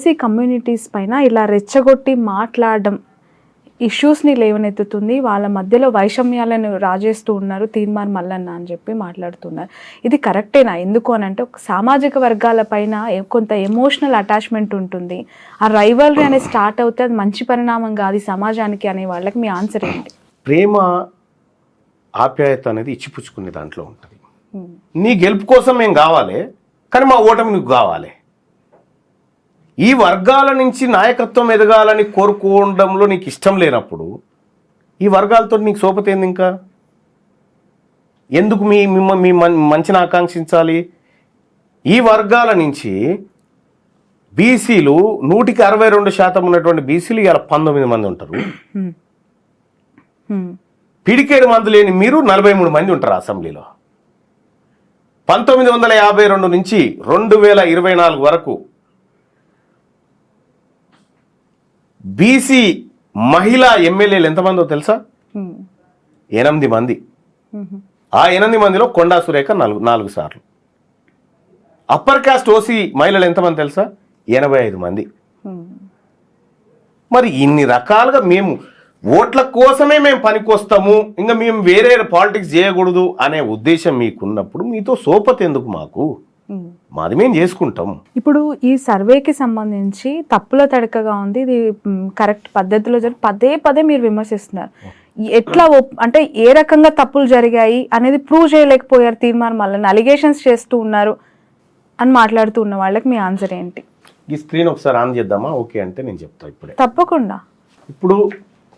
OC communities పైన ఇలా రెచ్చగొట్టి మాట్లాడడం ఇష్యూస్ని లేవనెత్తుతుంది. వాళ్ళ మధ్యలో వైషమ్యాలను రాజేస్తూ ఉన్నారు. తీన్మార్ మల్లన్న అని చెప్పి మాట్లాడుతున్నారు. ఇది కరెక్టేనా ఎందుకు అని అంటే సామాజిక వర్గాల పైన కొంత ఎమోషనల్ అటాచ్మెంట్ ఉంటుంది. ఆ రైవల్రీ అనేది స్టార్ట్ అవుతే అది మంచి పరిణామం కాదు సమాజానికి అనే వాళ్ళకి మీ ఆన్సర్ ఏంటి? ప్రేమ ఆప్యాయత అనేది ఇచ్చిపుచ్చుకునే దాంట్లో ఉంటుంది. నీ గెలుపు కోసం మేము కావాలి కానీ మా ఓటమి నీకు కావాలి. ఈ వర్గాల నుంచి నాయకత్వం ఎదగాలని కోరుకోవడంలో నీకు ఇష్టం లేనప్పుడు ఈ వర్గాలతో నీకు సోపతేంది ఇంకా? ఎందుకు మీ మిమ్మ మీ మంచిని ఆకాంక్షించాలి? ఈ వర్గాల నుంచి బీసీలు నూటికి అరవై రెండు శాతం ఉన్నటువంటి బీసీలు ఇవాళ పంతొమ్మిది మంది ఉంటారు. పిడికేడు మంది లేని మీరు నలభై మూడు మంది ఉంటారు అసెంబ్లీలో. పంతొమ్మిది వందల యాభై రెండు నుంచి రెండు వేల ఇరవై నాలుగు వరకు బీసీ మహిళా ఎమ్మెల్యేలు ఎంతమందో తెలుసా. ఎనిమిది మంది. ఆ ఎనిమిది మందిలో కొండా సురేఖ నాలుగు నాలుగు సార్లు అప్పర్ కాస్ట్ ఓసీ మహిళలు ఎంతమంది తెలుసా ఎనభై ఐదు మంది. మరి ఇన్ని రకాలుగా మేము ఓట్ల కోసమే మేము పనికొస్తాము ఇంకా మేము వేరే పాలిటిక్స్ చేయకూడదు అనే ఉద్దేశం మీకున్నప్పుడు మీతో సోపతి ఎందుకు మాకు. మాది మేము చేసుకుంటాం. ఇప్పుడు ఈ సర్వేకి సంబంధించి తప్పుల తడకగా ఉంది. ఇది కరెక్ట్ పద్ధతిలో జరిగి పదే పదే మీరు విమర్శిస్తున్నారు. ఎట్లా అంటే ఏ రకంగా తప్పులు జరిగాయి అనేది ప్రూవ్ చేయలేకపోయారు తీర్మానం వల్ల అలిగేషన్స్ చేస్తూ ఉన్నారు అని మాట్లాడుతూ ఉన్న వాళ్ళకి మీ ఆన్సర్ ఏంటి? ఈ స్క్రీన్ ఒకసారి ఆన్ చేద్దామా? ఓకే అంటే నేను చెప్తా ఇప్పుడే. తప్పకుండా. ఇప్పుడు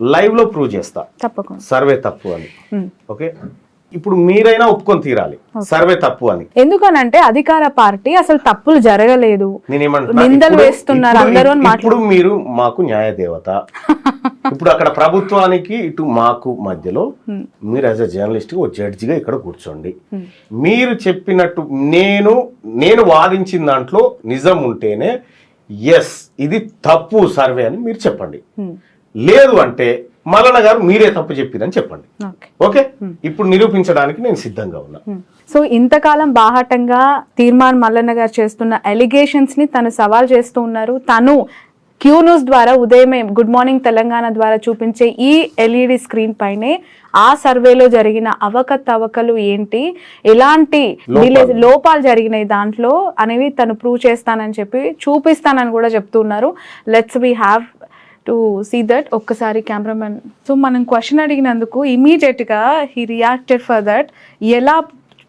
లైవ్లో ప్రూవ్ చేస్తా. తప్పకుండా. సర్వే తప్పు అని. ఓకే? ఇప్పుడు మీరైనా ఒప్పుకొని తీరాలి. సర్వే తప్పు అని. ఎందుకనంటే అధికార పార్టీ అసలు తప్పులు జరగలేదు. నిందలు ఇప్పుడు- వేస్తున్నారు ఇప్పుడు- అందరూ అని ఇప్పుడు మీరు మాకు న్యాయ దేవత ఇప్పుడు అక్కడ ప్రభుత్వానికి ఇటు మాకు మధ్యలో మీరు యాజ్ అ జర్నలిస్ట్ ఓ జడ్జిగా ఇక్కడ కూర్చోండి. మీరు చెప్పినట్టు నేను నేను వాదించిన దాంట్లో నిజం ఉంటేనే ఎస్ ఇది తప్పు సర్వే అని మీరు చెప్పండి. లేదు అంటే మల్లన్న గారు మీరే తప్పు చెప్పిరని చెప్పండి. ఓకే. ఇప్పుడు నిరూపించడానికి నేను సిద్ధంగా ఉన్నా. సో ఇంతకాలం బాహాటంగా తీర్మాన్ మల్లన్న గారు చేస్తున్న అలిగేషన్స్ని తను సవాల్ చేస్తూ ఉన్నారు. తను క్యూ న్యూస్ ద్వారా ఉదయమే గుడ్ మార్నింగ్ తెలంగాణ ద్వారా చూపించే ఈ ఎల్ఈడి స్క్రీన్ పైనే ఆ సర్వేలో జరిగిన అవకతవకలు ఏంటి ఎలాంటి లోపాలు. జరిగినాయి దాంట్లో అనేవి తను ప్రూవ్ చేస్తానని చెప్పి చూపిస్తానని కూడా చెప్తున్నారు let's we have to see that ఒక్కసారి కెమెరామెన్ సో మనం క్వశ్చన్ అడిగినందుకు ఇమీడియట్గా హీ రియాక్టెడ్ ఫర్ దట్ ఎలా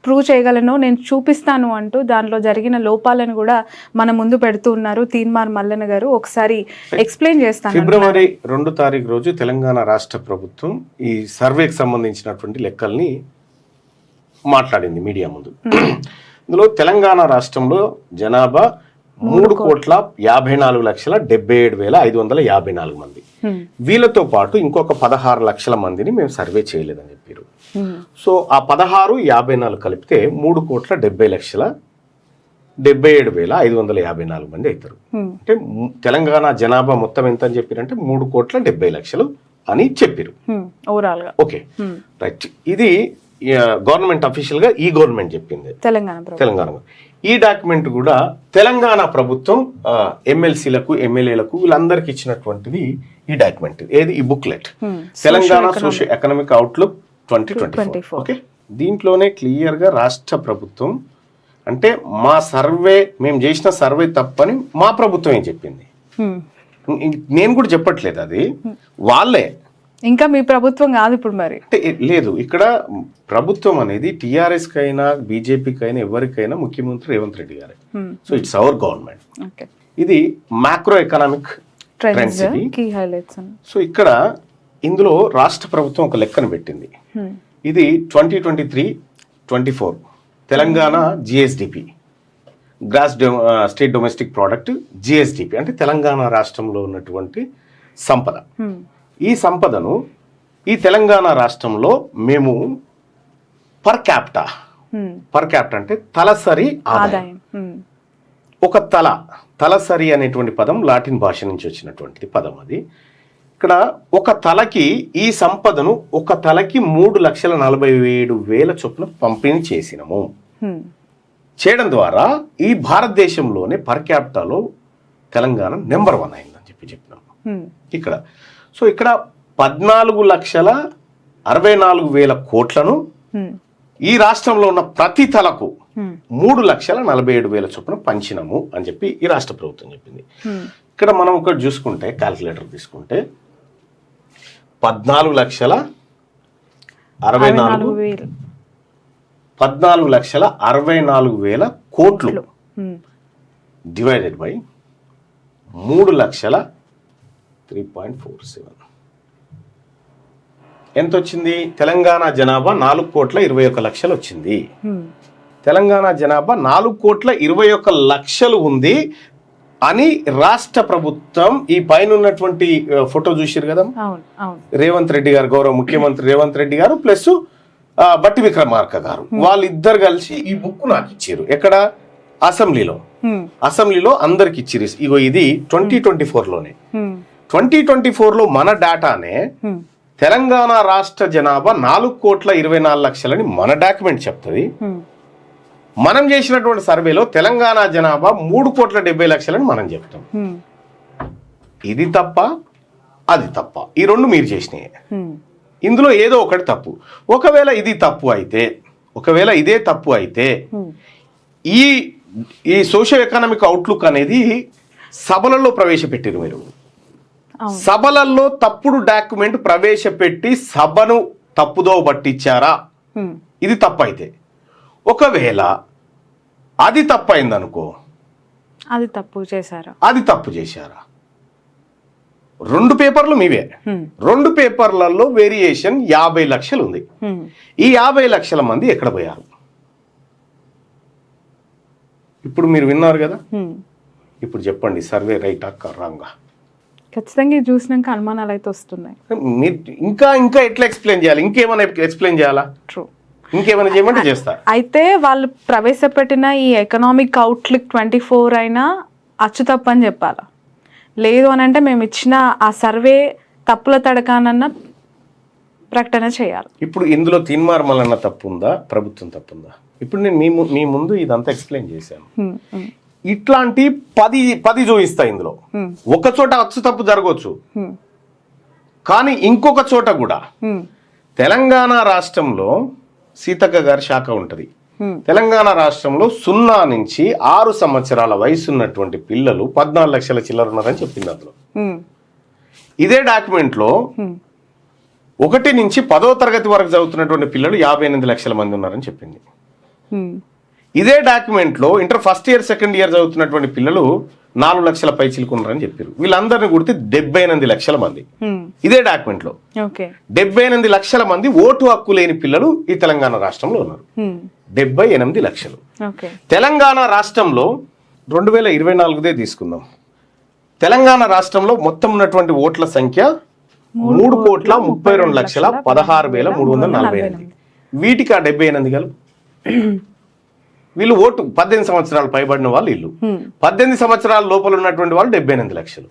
ప్రూవ్ చేయగలను నేను చూపిస్తాను అంటూ దానిలో జరిగిన లోపాలను కూడా మన ముందు పెడుతూ ఉన్నారు తీన్మార్ మల్లన్న గారు. ఒకసారి ఎక్స్ప్లెయిన్ చేస్తాను ఫిబ్రవరి రెండు తారీఖు రోజు తెలంగాణ రాష్ట్ర ప్రభుత్వం ఈ సర్వేకి సంబంధించినటువంటి లెక్కల్ని మాట్లాడింది మీడియా ముందు. ఇందులో తెలంగాణ రాష్ట్రంలో జనాభా మూడు కోట్ల యాభై నాలుగు లక్షల డెబ్బై ఏడు వేల ఐదు వందల యాభై నాలుగు మంది. వీళ్ళతో పాటు ఇంకొక పదహారు లక్షల మందిని మేము సర్వే చేయలేదని చెప్పారు సో ఆ పదహారు యాభై నాలుగు కలిపితే మూడు కోట్ల డెబ్బై లక్షల డెబ్బై ఏడు వేల ఐదు వందల యాభై నాలుగు మంది అవుతారు. అంటే తెలంగాణ జనాభా మొత్తం ఎంత అని చెప్పారంటే మూడు కోట్ల డెబ్బై లక్షలు అని చెప్పారు ఓకే. రైట్. ఇది గవర్నమెంట్ అఫీషియల్గా ఈ గవర్నమెంట్ చెప్పింది. తెలంగాణ తెలంగాణ ఈ డాక్యుమెంట్ కూడా తెలంగాణ ప్రభుత్వం ఎమ్మెల్సీలకు ఎమ్మెల్యేలకు వీళ్ళందరికీ ఇచ్చినటువంటిది ఈ డాక్యుమెంట్. ఏది? ఈ booklet. Telangana social economic outlook twenty twenty okay? దీంట్లోనే క్లియర్గా రాష్ట్ర ప్రభుత్వం అంటే మా సర్వే మేము చేసిన సర్వే తప్పని మా ప్రభుత్వం ఏం చెప్పింది? Hmm. నేను కూడా చెప్పట్లేదు అది. వాళ్ళే ఇంకా మీ ప్రభుత్వం కాదు ఇప్పుడు మరి. అంటే లేదు ఇక్కడ ప్రభుత్వం అనేది టీఆర్ఎస్ కైనా బీజేపీకి అయినా ఎవరికైనా ముఖ్యమంత్రి రేవంత్ రెడ్డి గారే. Hmm. So it's our government ఇది మ్యాక్రో ఎకనామిక్ ట్రెండ్స్ సో ఇక్కడ ఇందులో రాష్ట్ర ప్రభుత్వం ఒక లెక్కను పెట్టింది. ఇది twenty twenty three twenty four. Telangana GSDP gross state domestic product GSDP అంటే తెలంగాణ రాష్ట్రంలో ఉన్నటువంటి సంపద. ఈ సంపదను ఈ తెలంగాణ రాష్ట్రంలో మేము పర్ క్యాప్టా పర్ క్యాప్టా అంటే తలసరి ఆదాయం. Hmm. ఒక తల తలసరి అనేటువంటి పదం లాటిన్ భాష నుంచి వచ్చినటువంటిది పదం అది. ఇక్కడ ఒక తలకి ఈ సంపదను ఒక తలకి మూడు లక్షల నలభై ఏడు వేల చొప్పున పంపిణీ చేసినము. Hmm. చేయడం ద్వారా ఈ భారతదేశంలోనే పర్ క్యాపిటాలో తెలంగాణ నెంబర్ వన్ అయిందని చెప్పి చెప్పినాం హ్మ్. ఇక్కడ సో ఇక్కడ పద్నాలుగు లక్షల అరవై నాలుగు వేల కోట్లను. ఈ రాష్ట్రంలో ఉన్న ప్రతి తలకు. మూడు లక్షల నలభై ఏడు వేల చొప్పున పంచినము అని చెప్పి ఈ రాష్ట్ర ప్రభుత్వం చెప్పింది. ఇక్కడ మనం ఒకటి చూసుకుంటే క్యాల్కులేటర్ తీసుకుంటే పద్నాలుగు లక్షల అరవై నాలుగు పద్నాలుగు లక్షల అరవై నాలుగు వేల కోట్లు. డివైడెడ్ బై మూడు లక్షల త్రీ పాయింట్ ఫోర్ సెవెన్. ఎంత వచ్చింది తెలంగాణ జనాభా నాలుగు కోట్ల ఇరవై ఒక్క లక్షలు వచ్చింది. తెలంగాణ జనాభా నాలుగు కోట్ల ఇరవై ఒక్క లక్షలు ఉంది అని రాష్ట్ర ప్రభుత్వం ఈ పైన ఉన్నటువంటి ఫోటో చూసారు కదా? రేవంత్ రెడ్డి గారు గౌరవ ముఖ్యమంత్రి రేవంత్ రెడ్డి గారు ప్లస్ బట్టి విక్రమార్క గారు. వాళ్ళిద్దరు కలిసి ఈ బుక్ నాకు ఇచ్చారు ఎక్కడ? అసెంబ్లీలో. అసెంబ్లీలో అందరికి ఇచ్చిరు ఇగో ఇది ట్వంటీ ట్వంటీ లోనే హ్మ్. ట్వంటీ ట్వంటీ లో మన డేటానే. తెలంగాణ రాష్ట్ర జనాభా నాలుగు కోట్ల ఇరవై నాలుగు లక్షలని మన డాక్యుమెంట్ చెప్తుంది. మనం చేసినటువంటి సర్వేలో తెలంగాణ జనాభా మూడు కోట్ల డెబ్బై లక్షలని మనం చెప్తాం. ఇది తప్ప అది తప్ప ఈ రెండు మీరు చేసినాయి. ఇందులో ఏదో ఒకటి తప్పు ఒకవేళ ఇది తప్పు అయితే ఒకవేళ ఇదే తప్పు అయితే. ఈ ఈ సోషల్ ఎకనామిక్ అవుట్లుక్ అనేది సభలలో ప్రవేశపెట్టారు మీరు సభలలో తప్పుడు డాక్యుమెంట్ ప్రవేశపెట్టి సభను తప్పుదో పట్టించారా. ఇది తప్పు అయితే ఒకవేళ అది తప్పైంది అనుకో అది తప్పు చేశారా? అది తప్పు చేశారా? రెండు పేపర్లు మీవే. రెండు పేపర్లలో వేరియేషన్ యాభై లక్షలు ఉంది. ఈ యాభై లక్షల మంది ఎక్కడ పోయారు? ఇప్పుడు మీరు విన్నారు కదా. ఇప్పుడు చెప్పండి సర్వే రైట్ అక్క రాంగా ఖచ్చితంగా ఇది చూసినాక అనుమానాలు అయితే వస్తున్నాయి. మీరు ఇంకా ఇంకా ఎట్లా ఎక్స్ప్లెయిన్ చేయాలి? ఇంకేమైనా ఎక్స్ప్లెయిన్ చేయాలా? ట్రూ ఇంకేమైనా చేయమంటే చేస్తా. అయితే వాళ్ళు ప్రవేశపెట్టిన ఈ ఎకనామిక్ అవుట్లుక్ ట్వంటీ ఫోర్ అయినా అచ్చు తప్పు అని చెప్పాలా? లేదు అని అంటే మేము ఇచ్చిన ఆ సర్వే తప్పుల తడకానన్న ప్రకటన చేయాలి. ఇప్పుడు ఇందులో తీన్మార్మలన్న తప్పు ఉందా ప్రభుత్వం తప్పు ఉందా ఇప్పుడు నేను మీ ము- ముందు ఇదంతా ఎక్స్ప్లెయిన్ చేశాను. ఇట్లాంటి పది పది చూపిస్తా ఇందులో. ఒక చోట అచ్చు తప్పు జరగవచ్చు. కానీ ఇంకొక చోట కూడా. తెలంగాణ రాష్ట్రంలో సీతక్క గారి శాఖ ఉంటుంది. తెలంగాణ రాష్ట్రంలో సున్నా నుంచి ఆరు సంవత్సరాల వయసు ఉన్నటువంటి పిల్లలు పద్నాలుగు లక్షల చిల్లర ఉన్నారని చెప్పింది అందులో. ఇదే డాక్యుమెంట్లో. ఒకటి నుంచి పదో తరగతి వరకు చదువుతున్నటువంటి పిల్లలు యాభై ఎనిమిది లక్షల మంది ఉన్నారని చెప్పింది. ఇదే డాక్యుమెంట్లో inter first year second year చదువుతున్నటువంటి పిల్లలు నాలుగు లక్షల పై చిలుకున్నారని చెప్పారు. వీళ్ళందరినీ గుర్తి డెబ్బై ఎనిమిది లక్షల మంది. ఇదే డాక్యుమెంట్లో. డెబ్బై ఎనిమిది లక్షల మంది ఓటు హక్కు లేని పిల్లలు ఈ తెలంగాణ రాష్ట్రంలో ఉన్నారు. డెబ్బై ఎనిమిది లక్షలు. తెలంగాణ రాష్ట్రంలో రెండు వేల ఇరవై నాలుగుదే తీసుకుందాం. తెలంగాణ రాష్ట్రంలో మొత్తం ఉన్నటువంటి ఓట్ల సంఖ్య మూడు కోట్ల ముప్పై రెండు లక్షల పదహారు వేల మూడు వందల నలభై ఎనిమిది. వీటికి ఆ డెబ్బై ఎనిమిది గలు వీళ్ళు ఓటు పద్దెనిమిది సంవత్సరాలు పైబడిన వాళ్ళు వీళ్ళు. పద్దెనిమిది సంవత్సరాల లోపల ఉన్నటువంటి వాళ్ళు డెబ్బై ఎనిమిది లక్షలు.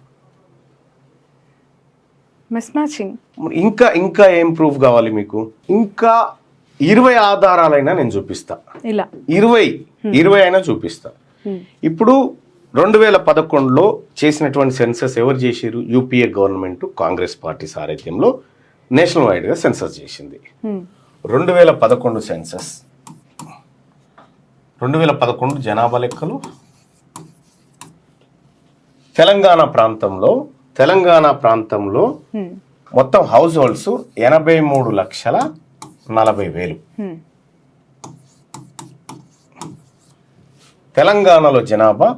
ఇంకా ఇంకా ఏం ప్రూఫ్ కావాలి మీకు? ఇంకా ఇరవై ఆధారాలైనా నేను చూపిస్తా. ఇలా. ఇరవై ఇరవై అయినా చూపిస్తా. ఇప్పుడు రెండు వేల పదకొండులో చేసినటువంటి సెన్సస్ ఎవరు చేశారు యూపీఏ గవర్నమెంట్ కాంగ్రెస్ పార్టీ సారథ్యంలో నేషనల్ వైడ్గా సెన్సస్ చేసింది. రెండు వేల పదకొండు సెన్సస్ రెండు వేల పదకొండు జనాభా లెక్కలు. తెలంగాణ ప్రాంతంలో తెలంగాణ ప్రాంతంలో. మొత్తం హౌస్ హోల్డ్స్ ఎనభై మూడు లక్షల నలభై వేలు. తెలంగాణలో జనాభా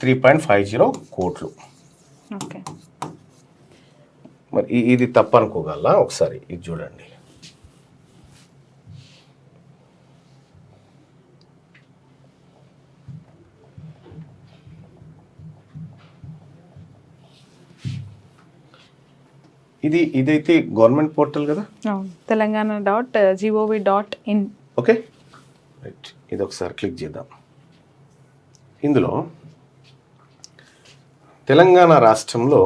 త్రీ పాయింట్ ఫైవ్ జీరో కోట్లు. మరి ఇది తప్పు అనుకోగలరా ఒకసారి ఇది చూడండి. ఇది ఇదైతే గవర్నమెంట్ పోర్టల్ కదా? Telangana dot G O V dot in. Okay. Right. ఇది ఒకసారి క్లిక్ చేద్దాం. ఇందులో తెలంగాణ రాష్ట్రంలో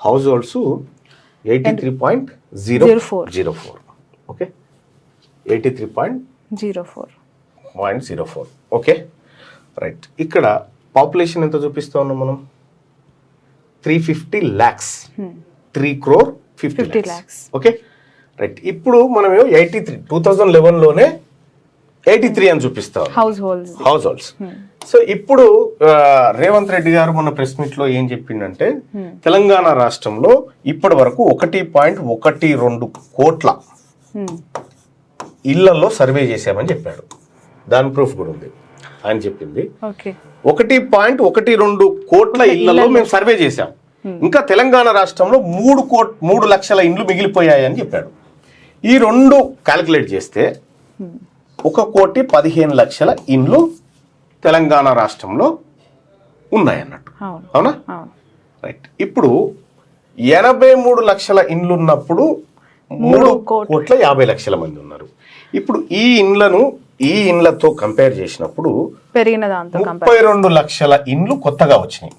households eighty three point zero four. Zero four okay. Eighty three point zero four point zero four okay. Right. ఇక్కడ population ఎంత చూపిస్తా ఉన్నాం మనం? Three fifty lakhs three crore fifty 50 lakhs. Okay? Right. ఇప్పుడు మనం ఎయిటీ త్రీ టూ థౌజండ్ లెవెన్లోనే eighty three అని చూపిస్తాం households households so ఇప్పుడు రేవంత్ రెడ్డి గారు మొన్న ప్రెస్ మీట్లో ఏం చెప్పిండంటే తెలంగాణ రాష్ట్రంలో ఇప్పటి వరకు ఒకటి పాయింట్ ఒకటి రెండు కోట్ల ఇళ్ళలో సర్వే చేశామని చెప్పాడు. దాని ప్రూఫ్ కూడా ఉంది. ఆయన చెప్పింది. ఓకే ఒకటి పాయింట్ ఒకటి రెండు కోట్ల ఇళ్ళలో మేము సర్వే చేశాం. ఇంకా తెలంగాణ రాష్ట్రంలో మూడు కోట్ మూడు లక్షల ఇండ్లు మిగిలిపోయాయని చెప్పాడు. ఈ రెండు క్యాలిక్యులేట్ చేస్తే ఒక కోటి పదిహేను లక్షల ఇండ్లు తెలంగాణ రాష్ట్రంలో ఉన్నాయన్నట్టు. అవును. రైట్ ఇప్పుడు ఎనభై మూడు లక్షల ఇండ్లు ఉన్నప్పుడు మూడు కోట్ల. యాభై లక్షల మంది ఉన్నారు. ఇప్పుడు ఈ ఇండ్లను ఈ ఇండ్లతో కంపేర్ చేసినప్పుడు పెరిగిన దాంతో ముప్పై రెండు లక్షల ఇండ్లు కొత్తగా వచ్చినాయి.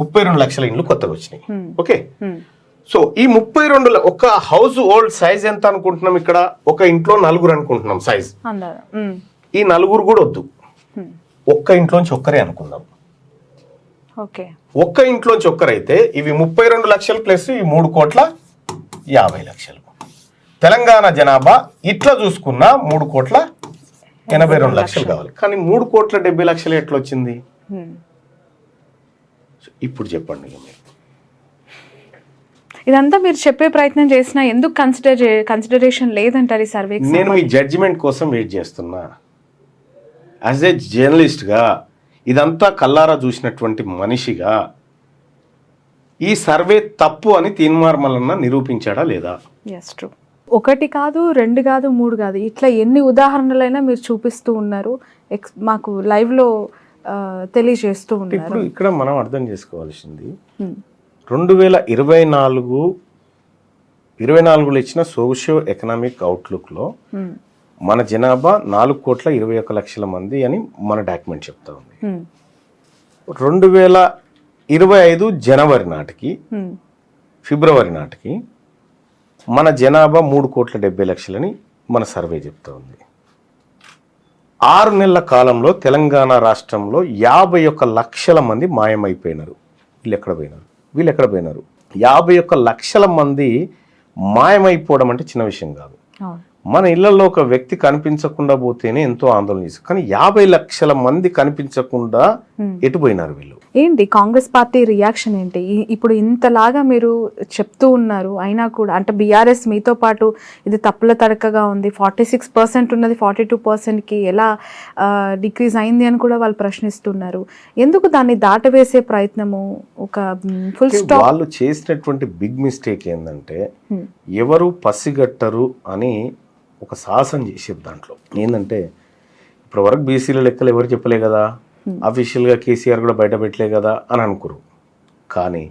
ముప్పై రెండు లక్షల ఇండ్లు కొత్తగా వచ్చినాయి. ఓకే? సో ఈ ముప్పై రెండు ఒక హౌస్ హోల్డ్ సైజ్ ఎంత అనుకుంటున్నాం ఇక్కడ? ఒక ఇంట్లో నలుగురు అనుకుంటున్నాం సైజ్. ఈ నలుగురు కూడా వద్దు. ఒక్క ఇంట్లోంచి ఒక్కరే అనుకుందాం. ఓకే. ఒక్క ఇంట్లోంచి ఒక్కరైతే ఇవి ముప్పై రెండు లక్షలు ప్లస్ ఈ మూడు కోట్ల యాభై లక్షలు. తెలంగాణ జనాభా ఇట్లా చూసుకున్నా మూడు కోట్ల ఎనభై రెండు లక్షలు కావాలి. కానీ మూడు కోట్ల డెబ్బై లక్షలు ఎట్లా వచ్చింది. ఇప్పుడు చెప్పండి మీరు. ఇదంతా మీరు చెప్పే ప్రయత్నం చేసినా ఎందుకు కన్సిడర్ కన్సిడరేషన్ లేదంటారు ఈ సర్వే నేను మీ జడ్జిమెంట్ కోసం వెయిట్ చేస్తున్నా. యాజ్ ఏ జర్నలిస్ట్గా ఇదంతా కల్లారా చూసినటువంటి మనిషిగా ఈ సర్వే తప్పు అని తీన్మార్ మల్లన్న నిరూపించాడా లేదా? ఎస్ ట్రూ ఒకటి కాదు రెండు కాదు మూడు కాదు. ఇట్లా ఎన్ని ఉదాహరణలైనా మీరు చూపిస్తూ ఉన్నారు. ఎక్స్ మాకు లైవ్లో తెలియజేస్తూ ఉన్నారు ఇప్పుడు ఇక్కడ మనం అర్థం చేసుకోవాల్సింది. రెండు వేల ఇరవై నాలుగు ఇరవై నాలుగులో ఇచ్చిన సోషియో ఎకనామిక్ అవుట్లుక్లో. మన జనాభా నాలుగు కోట్ల ఇరవై ఒక్క లక్షల మంది అని మన డాక్యుమెంట్ చెప్తా ఉంది. రెండు వేల ఇరవై ఐదు జనవరి నాటికి. ఫిబ్రవరి నాటికి మన జనాభా మూడు కోట్ల డెబ్బై లక్షలని మన సర్వే చెప్తా ఉంది ఆరు నెలల కాలంలో తెలంగాణ రాష్ట్రంలో యాభై ఒక్క లక్షల మంది మాయమైపోయినారు. వీళ్ళు ఎక్కడ పోయినారు? వీళ్ళు ఎక్కడ పోయినారు? యాభై ఒక్క లక్షల మంది మాయమైపోవడం అంటే చిన్న విషయం కాదు. మన ఇళ్ళలో ఒక వ్యక్తి కనిపించకుండా పోతేనే ఎంతో ఆందోళన చేస్తారు కానీ యాభై లక్షల మంది కనిపించకుండా ఎటు పోయినారు వీళ్ళు? ఏంటి కాంగ్రెస్ పార్టీ రియాక్షన్ ఏంటి? ఇప్పుడు ఇంతలాగా మీరు చెప్తూ ఉన్నారు అయినా కూడా అంటే బీఆర్ఎస్ మీతో పాటు ఇది తప్పుల తడకగా ఉంది. ఫార్టీ సిక్స్ పర్సెంట్ ఉన్నది ఫార్టీ టూ పర్సెంట్కి ఎలా డిక్రీజ్ అయింది అని కూడా వాళ్ళు ప్రశ్నిస్తున్నారు. ఎందుకు దాన్ని దాటవేసే ప్రయత్నము? ఒక ఫుల్ స్టాప్ వాళ్ళు చేసినటువంటి బిగ్ మిస్టేక్ ఏంటంటే ఎవరు పసిగట్టరు అని ఒక సాహసం చేసేది దాంట్లో. ఏంటంటే ఇప్పటి వరకు బీసీల లెక్కలు ఎవరు చెప్పలే కదా? అఫీషియల్గా కేసీఆర్ కూడా బయట పెట్టలే కదా అని అనుకురు. కానీ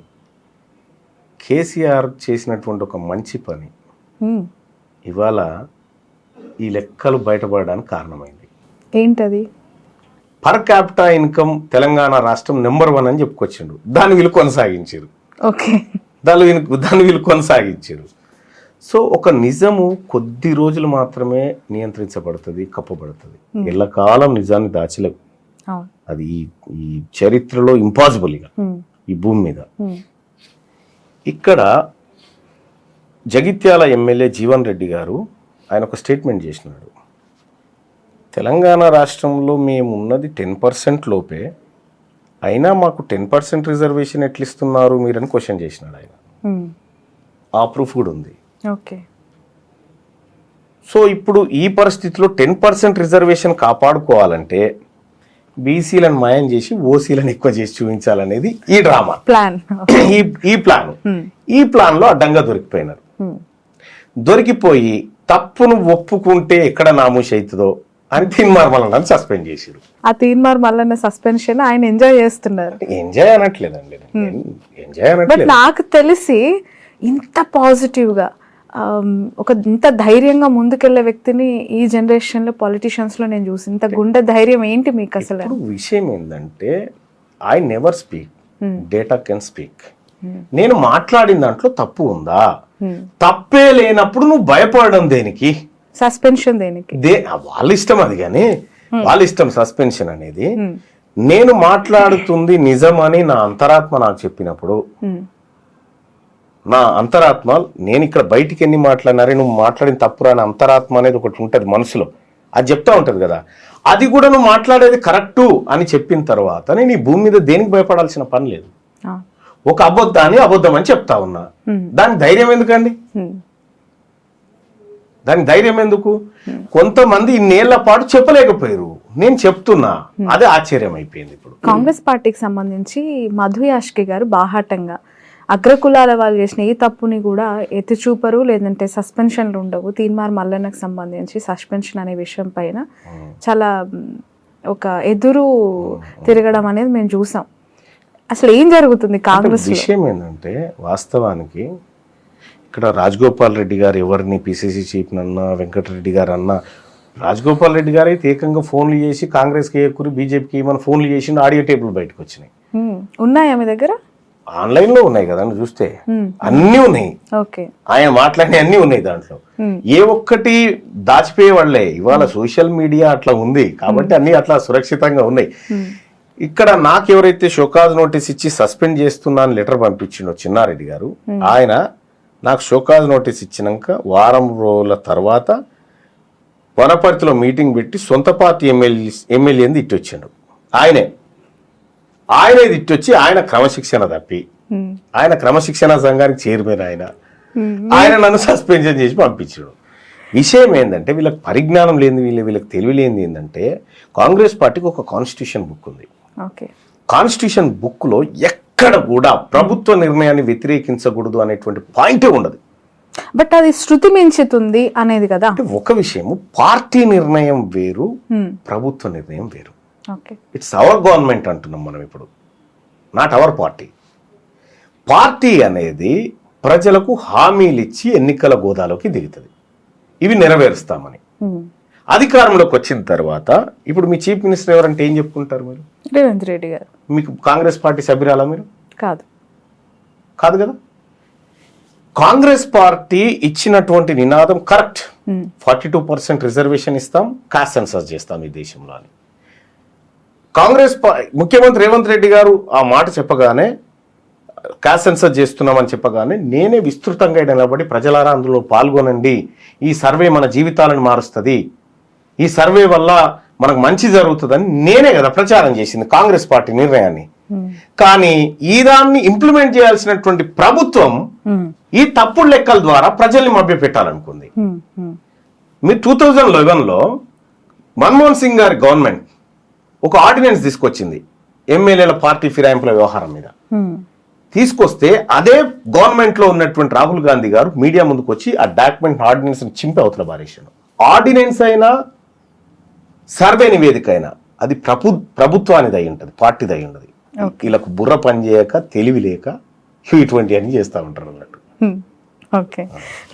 కేసీఆర్ చేసినటువంటి ఒక మంచి పని ఇవాళ ఈ లెక్కలు బయటపడడానికి కారణమైంది. ఏంటది? పర్ క్యాపిటా ఇన్కమ్ తెలంగాణ రాష్ట్రం నెంబర్ వన్ అని చెప్పుకొచ్చిండు. దాన్ని వీళ్ళు కొనసాగించారు ఓకే. వీళ్ళు దాన్ని వీళ్ళు కొనసాగించారు సో ఒక నిజము కొద్ది రోజులు మాత్రమే నియంత్రించబడుతుంది కప్పబడుతుంది. ఎల్లకాలం నిజాన్ని దాచలేవు. అది ఈ చరిత్రలో ఇంపాసిబుల్ ఇక. ఈ భూమి మీద. ఇక్కడ జగిత్యాల ఎమ్మెల్యే జీవన్ రెడ్డి గారు ఆయన ఒక స్టేట్మెంట్ చేసినాడు. తెలంగాణ రాష్ట్రంలో మేము ఉన్నది టెన్ పర్సెంట్ లోపే అయినా మాకు టెన్ పర్సెంట్ రిజర్వేషన్ ఎట్లా ఇస్తున్నారు మీరని క్వశ్చన్ చేసినాడు ఆయన. ఆ ప్రూఫ్ కూడా ఉంది. ఓకే. సో ఇప్పుడు ఈ పరిస్థితిలో టెన్ పర్సెంట్ రిజర్వేషన్ కాపాడుకోవాలంటే బీసీలను మాయం చేసి ఓసీలను ఎక్కువ చేసి చూపించాలనేది ఈ డ్రామా. ప్లాన్. ఈ ఈ ప్లాన్. ఈ ప్లాన్లో అడ్డంగా దొరికిపోయినారు. దొరికిపోయి తప్పును ఒప్పుకుంటే ఎక్కడ నామూష్ అవుతుందో అని తిన్మార్మలను సస్పెండ్ చేసిరు. ఆ తీన్మార్ మల్లన్న సస్పెన్షన్ ఆయన ఎంజాయ్ చేస్తున్నారు. ఎంజాయ్ అనట్లేదండి. ఎంజాయ్ అనట్లేదు. నాకు తెలిసి ఇంత పాజిటివ్గా ఒక ఇంత ధైర్యంగా ముందుకెళ్ళే వ్యక్తిని ఈ జనరేషన్లో పొలిటీషియన్స్లో నేను చూసి ఇంత గుండె ధైర్యం ఏంటి మీకు అసలు? విషయం ఏంటంటే I never speak data can speak నేను మాట్లాడిన దాంట్లో తప్పు ఉందా? తప్పే లేనప్పుడు నువ్వు భయపడడం దేనికి? సస్పెన్షన్ దేనికి? దే వాళ్ళ ఇష్టం అది కానీ వాళ్ళ ఇష్టం సస్పెన్షన్ అనేది. నేను మాట్లాడుతుంది నిజమని నా అంతరాత్మ నాకు చెప్పినప్పుడు నా అంతరాత్మ నేను ఇక్కడ బయటికి ఎన్ని మాట్లాడినారే నువ్వు మాట్లాడిన తప్పురా అని అంతరాత్మ అనేది ఒకటి ఉంటుంది మనసులో. అది చెప్తా ఉంటది కదా. అది కూడా నువ్వు మాట్లాడేది కరెక్టు అని చెప్పిన తర్వాత నేను ఈ భూమి మీద దేనికి భయపడాల్సిన పని లేదు. ఒక అబద్ధాన్ని అబద్ధం అని చెప్తా ఉన్నా. దానికి ధైర్యం ఎందుకండి? దానికి ధైర్యం ఎందుకు? కొంతమంది ఇన్నేళ్ళ పాటు చెప్పలేకపోయారు. నేను చెప్తున్నా. అదే ఆశ్చర్యం అయిపోయింది ఇప్పుడు. కాంగ్రెస్ పార్టీకి సంబంధించి మధు యాష్కి గారు బాహాటంగా అగ్రకులాల వాళ్ళు చేసిన ఏ తప్పుని కూడా ఎత్తి చూపరు లేదంటే సస్పెన్షన్లు ఉండవు. తీన్మార్ మల్లన్నకు సంబంధించి సస్పెన్షన్ అనే విషయం పైన చాలా ఒక ఎదురు తిరగడం అనేది మేము చూసాం. అసలు ఏం జరుగుతుంది కాంగ్రెస్ విషయం ఏంటంటే వాస్తవానికి ఇక్కడ రాజగోపాల్ రెడ్డి గారు ఎవరిని పిసిసి చీఫ్ అన్నా వెంకటరెడ్డి గారు అన్నా రాజగోపాల్ రెడ్డి గారు అయితే ఏకంగా ఫోన్లు చేసి కాంగ్రెస్కి ఏకురి బీజేపీకి ఏమైనా ఫోన్లు చేసి ఆడియో టేబుల్ బయటకు వచ్చినాయి. ఉన్నాయా మీ దగ్గర? ఆన్లైన్లో ఉన్నాయి కదా చూస్తే. అన్నీ ఉన్నాయి. ఆయన మాట్లాడిన అన్నీ ఉన్నాయి దాంట్లో. ఏ ఒక్కటి దాచిపోయే వాళ్ళే ఇవాళ సోషల్ మీడియా అట్లా ఉంది కాబట్టి అన్ని అట్లా సురక్షితంగా ఉన్నాయి. ఇక్కడ నాకు ఎవరైతే షోకాజ్ నోటీస్ ఇచ్చి సస్పెండ్ చేస్తున్నా అని లెటర్ పంపించిండో చిన్నారెడ్డి గారు ఆయన నాకు షోకాజ్ నోటీస్ ఇచ్చినాక వారం రోజుల తర్వాత వనపర్తిలో మీటింగ్ పెట్టి సొంత పార్టీ ఎమ్మెల్యే ఎమ్మెల్యేని తిట్టొచ్చిండు ఆయనే. ఆయనే తిట్టొచ్చి ఆయన క్రమశిక్షణ తప్పి. ఆయన క్రమశిక్షణ సంఘానికి చైర్మన్ ఆయన. ఆయన నన్ను సస్పెన్షన్ చేసి పంపించాడు. విషయం ఏంటంటే వీళ్ళకి పరిజ్ఞానం లేని వీళ్ళ వీళ్ళకి తెలివి లేనిది ఏంటంటే కాంగ్రెస్ పార్టీకి ఒక కాన్స్టిట్యూషన్ బుక్ ఉంది. కాన్స్టిట్యూషన్ బుక్లో ఎక్కడ కూడా ప్రభుత్వ నిర్ణయాన్ని వ్యతిరేకించకూడదు అనేటువంటి పాయింటే ఉండదు. బట్ అది శృతి మించుతుంది అనేది కదా. ఒక విషయము పార్టీ నిర్ణయం వేరు. ప్రభుత్వ నిర్ణయం వేరు. ఇట్స్ అవర్ గవర్నమెంట్ అంటున్నాం మనం ఇప్పుడు. నాట్ అవర్ పార్టీ పార్టీ అనేది ప్రజలకు హామీలు ఇచ్చి ఎన్నికల గోదాలోకి దిగుతుంది. ఇవి నెరవేరుస్తామని. అధికారంలోకి వచ్చిన తర్వాత ఇప్పుడు మీ చీఫ్ మినిస్టర్ ఎవరంటే ఏం చెప్పుకుంటారు మీరు? రేవంత్ రెడ్డి గారు. మీకు కాంగ్రెస్ పార్టీ సభ్యురాలా మీరు? కాదు. కాదు కదా? కాంగ్రెస్ పార్టీ ఇచ్చినటువంటి నినాదం correct. Hmm. Forty two percent reservation ఇస్తాం కాస్ట్ సెన్సస్ చేస్తాం ఈ దేశంలో అని. కాంగ్రెస్ ముఖ్యమంత్రి రేవంత్ రెడ్డి గారు ఆ మాట చెప్పగానే కాస్ట్ సెన్సస్ చేస్తున్నామని చెప్పగానే నేనే విస్తృతంగా నిలబడి ప్రజలారా అందులో పాల్గొనండి. ఈ సర్వే మన జీవితాలను మారుస్తుంది. ఈ సర్వే వల్ల మనకు మంచి జరుగుతుందని నేనే కదా ప్రచారం చేసింది కాంగ్రెస్ పార్టీ నిర్ణయాన్ని. కానీ ఈ దాన్ని ఇంప్లిమెంట్ చేయాల్సినటువంటి ప్రభుత్వం ఈ తప్పుడు లెక్కల ద్వారా ప్రజల్ని మభ్యపెట్టాలనుకుంది. మీరు టూ థౌజండ్ లెవెన్లో మన్మోహన్ సింగ్ గారి గవర్నమెంట్ ఒక ఆర్డినెన్స్ తీసుకొచ్చింది. ఎమ్మెల్యేల పార్టీ ఫిరాయింపుల వ్యవహారం మీద. తీసుకొస్తే అదే గవర్నమెంట్లో ఉన్నటువంటి రాహుల్ గాంధీ గారు మీడియా ముందుకు వచ్చి ఆ డాక్యుమెంట్ ఆర్డినెన్స్ చింపి అవతల బారేశాడు ఆర్డినెన్స్ అయినా సర్వే నివేదిక అయినా అది ప్రభు ప్రభుత్వానిది అయి ఉంటుంది పార్టీది అయి ఉండదు వీళ్ళకు బుర్ర పని చేయక తెలివి లేక ఇటువంటి అన్ని చేస్తూ ఉంటారు అన్నట్టు. ఓకే.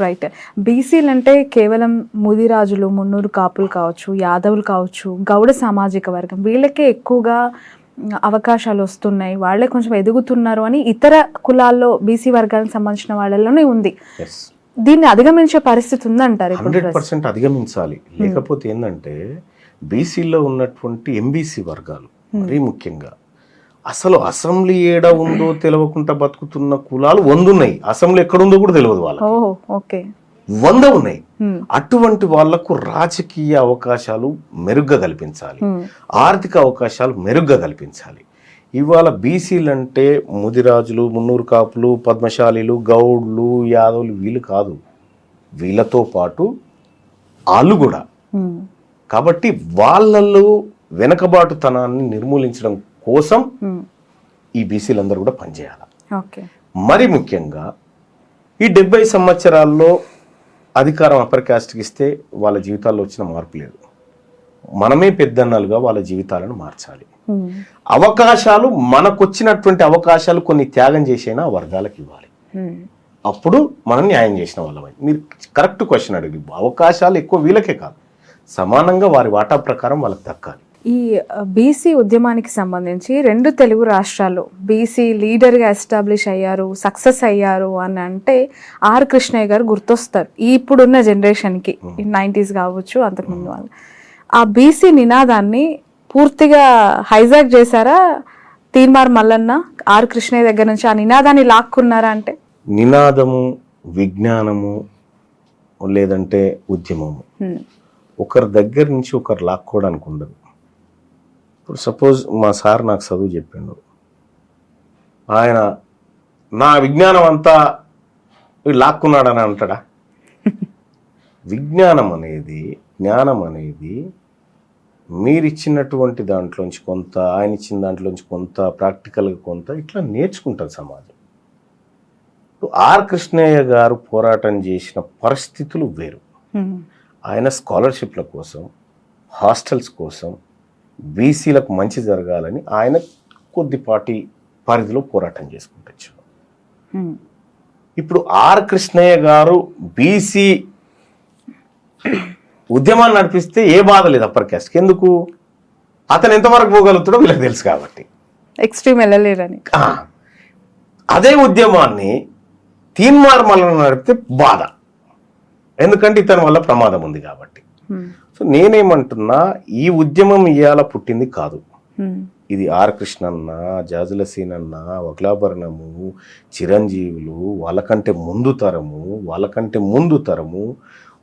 రైట్. బీసీలు అంటే కేవలం ముదిరాజులు మున్నూరు కాపులు కావచ్చు యాదవులు కావచ్చు గౌడ సామాజిక వర్గం. వీళ్ళకే ఎక్కువగా అవకాశాలు వస్తున్నాయి. వాళ్ళే కొంచెం ఎదుగుతున్నారు అని ఇతర కులాల్లో బీసీ వర్గానికి సంబంధించిన వాళ్ళలోనే ఉంది. దీన్ని అధిగమించే పరిస్థితి ఉందంటారు హండ్రెడ్ పర్సెంట్ అధిగమించాలి. లేకపోతే ఏంటంటే బీసీలో ఉన్నటువంటి ఎంబీసీ వర్గాలు మరీ ముఖ్యంగా అసలు అసెంబ్లీ ఏడ ఉందో తెలియకుండా బతుకుతున్న కులాలు వంద ఉన్నాయి అసెంబ్లీ ఎక్కడుందో కూడా తెలియదు ఓకే. వంద ఉన్నాయి. అటువంటి వాళ్ళకు రాజకీయ అవకాశాలు మెరుగ్గా కల్పించాలి. ఆర్థిక అవకాశాలు మెరుగ్గా కల్పించాలి. ఇవాళ బీసీలు అంటే ముదిరాజులు మున్నూరు కాపులు పద్మశాలీలు గౌడ్లు యాదవులు వీళ్ళు కాదు. వీళ్ళతో పాటు వాళ్ళు కూడా. కాబట్టి వాళ్ళల్లో వెనకబాటుతనాన్ని నిర్మూలించడం కోసం Hmm. ఈ బీసీలందరూ కూడా పనిచేయాలి. ఓకే మరి ముఖ్యంగా ఈ డెబ్బై సంవత్సరాల్లో అధికారం అప్పర్ క్యాస్ట్కి ఇస్తే వాళ్ళ జీవితాల్లో వచ్చిన మార్పు లేదు. మనమే పెద్దన్నలుగా వాళ్ళ జీవితాలను మార్చాలి. Hmm. అవకాశాలు మనకొచ్చినటువంటి అవకాశాలు కొన్ని త్యాగం చేసైనా వర్గాలకు ఇవ్వాలి. Hmm. అప్పుడు మనం న్యాయం చేసిన వాళ్ళమై మీరు కరెక్ట్ క్వశ్చన్ అడిగి అవకాశాలు ఎక్కువ వీళ్ళకే కాదు. సమానంగా వారి వాటా ప్రకారం వాళ్ళకి దక్కాలి. ఈ బీసీ ఉద్యమానికి సంబంధించి రెండు తెలుగు రాష్ట్రాలు బీసీ లీడర్గా ఎస్టాబ్లిష్ అయ్యారు సక్సెస్ అయ్యారు అని అంటే ఆర్ కృష్ణయ్య గారు గుర్తొస్తారు. ఈ ఇప్పుడున్న జనరేషన్కి నైంటీస్ కావచ్చు అంతకుముందు వాళ్ళు. ఆ బీసీ నినాదాన్ని పూర్తిగా హైజాక్ చేశారా తీన్మార్ మల్లన్న ఆర్ కృష్ణయ్య దగ్గర నుంచి? ఆ నినాదాన్ని లాక్కున్నారా అంటే? నినాదము విజ్ఞానము లేదంటే ఉద్యమము. ఒకరి దగ్గర నుంచి ఒకరు లాక్కోవడానికి ఉండదు. ఇప్పుడు సపోజ్ మా సార్ నాకు చదువు చెప్పిండు. ఆయన నా విజ్ఞానం అంతా లాక్కున్నాడని అంటాడా? విజ్ఞానం అనేది జ్ఞానం అనేది మీరిచ్చినటువంటి దాంట్లోంచి కొంత ఆయన ఇచ్చిన దాంట్లోంచి కొంత ప్రాక్టికల్గా కొంత ఇట్లా నేర్చుకుంటుంది సమాజం. ఇప్పుడు ఆర్ కృష్ణయ్య గారు పోరాటం చేసిన పరిస్థితులు వేరు. ఆయన స్కాలర్షిప్ల కోసం హాస్టల్స్ కోసం బీసీలకు మంచి జరగాలని ఆయన కొద్దిపాటి పరిధిలో పోరాటం చేసుకుంటూ. ఇప్పుడు ఆర్ కృష్ణయ్య గారు బీసీ ఉద్యమాన్ని నడిపిస్తే ఏ బాధ లేదు అప్పర్ క్యాస్ట్కి ఎందుకు? అతను ఎంతవరకు పోగలుగుతాడో వీళ్ళకి తెలుసు కాబట్టి. ఎక్స్ట్రీమ్ వెళ్ళలేరని. అదే ఉద్యమాన్ని తీన్మార్ మల్ల నడిపితే బాధ. ఎందుకంటే ఇతని వల్ల ప్రమాదం ఉంది కాబట్టి. సో నేనేమంటున్నా ఈ ఉద్యమం ఇవాళ పుట్టింది కాదు. ఇది ఆర్ కృష్ణన్న జాజుల సీనన్న వక్లాభరణము చిరంజీవులు వాళ్ళకంటే ముందు తరము వాళ్ళకంటే ముందు తరము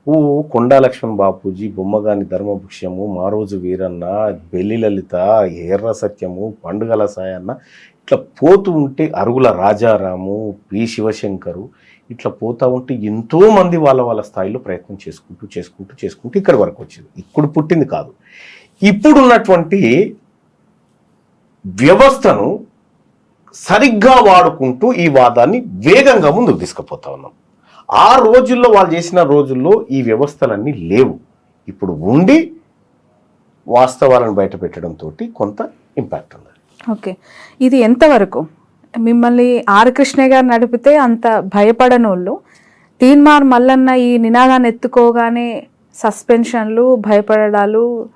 ఓ కొండా లక్ష్మణ్ బాపూజీ బొమ్మగాని ధర్మభుక్ష్యము మారోజు వీరన్న బెల్లి లలిత ఎర్ర సత్యము పండుగల సాయన్న ఇట్లా పోతూ ఉంటే అరుగుల రాజారాము పి శివశంకరు ఇట్లా పోతా ఉంటే ఎంతోమంది వాళ్ళ వాళ్ళ స్థాయిలో ప్రయత్నం చేసుకుంటూ చేసుకుంటూ చేసుకుంటూ ఇక్కడి వరకు వచ్చింది. ఇప్పుడు పుట్టింది కాదు. ఇప్పుడున్నటువంటి వ్యవస్థను సరిగ్గా వాడుకుంటూ ఈ వాదాన్ని వేగంగా ముందుకు తీసుకుపోతా ఉన్నాం. ఆ రోజుల్లో వాళ్ళు చేసిన రోజుల్లో ఈ వ్యవస్థలన్నీ లేవు. ఇప్పుడు ఉండి వాస్తవాలను బయట పెట్టడంతో కొంత ఇంపాక్ట్ ఉంది ఓకే. ఇది ఎంతవరకు? మిమ్మల్ని ఆర్ కృష్ణయ్య గారు నడిపితే అంత భయపడనోళ్ళు. తీన్మార్ మల్లన్న ఈ నినాదాన్ని ఎత్తుకోగానే సస్పెన్షన్లు భయపడడాలు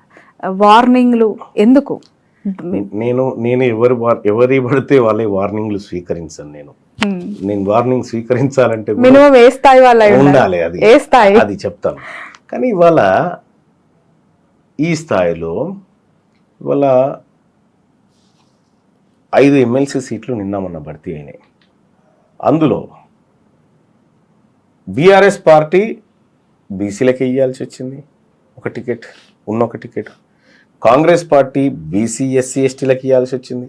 వార్నింగ్లు ఎందుకు? నేను నేను ఎవరు వార్- ఎవరి పడితే వాళ్ళే వార్నింగ్లు స్వీకరించను నేను. నేను వార్నింగ్ స్వీకరించాలంటే మినిమం ఏ స్థాయి వాళ్ళు? ఉండాలి అది. ఏ స్థాయి? అది చెప్తాను. కానీ ఇవాళ ఈ స్థాయిలో ఇవాళ ఐదు ఎమ్మెల్సీ సీట్లు నిన్న మొన్న భర్తీ అయినాయి. అందులో బీఆర్ఎస్ పార్టీ బీసీలకి ఇవ్వాల్సి వచ్చింది. ఒక టికెట్ ఉన్న ఒక ticket. Congress party BC SC ఎస్టీలకు ఇవ్వాల్సి వచ్చింది.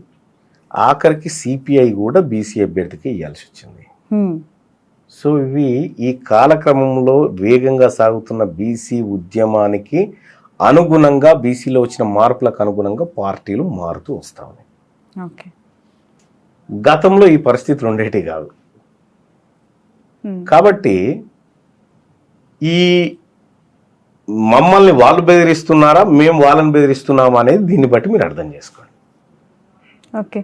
ఆఖరికి సిపిఐ కూడా బీసీ అభ్యర్థికి ఇవ్వాల్సి వచ్చింది. సో ఇవి ఈ కాలక్రమంలో వేగంగా సాగుతున్న బీసీ ఉద్యమానికి అనుగుణంగా బీసీలో వచ్చిన మార్పులకు అనుగుణంగా పార్టీలు మారుతూ వస్తా ఉన్నాయి. గతంలో ఈ పరిస్థితులు ఉండేటి కాదు. కాబట్టి ఈ మమ్మల్ని వాళ్ళు బెదిరిస్తున్నారా మేము వాళ్ళని బెదిరిస్తున్నామా అనేది దీన్ని బట్టి మీరు అర్థం చేసుకోండి. ఓకే.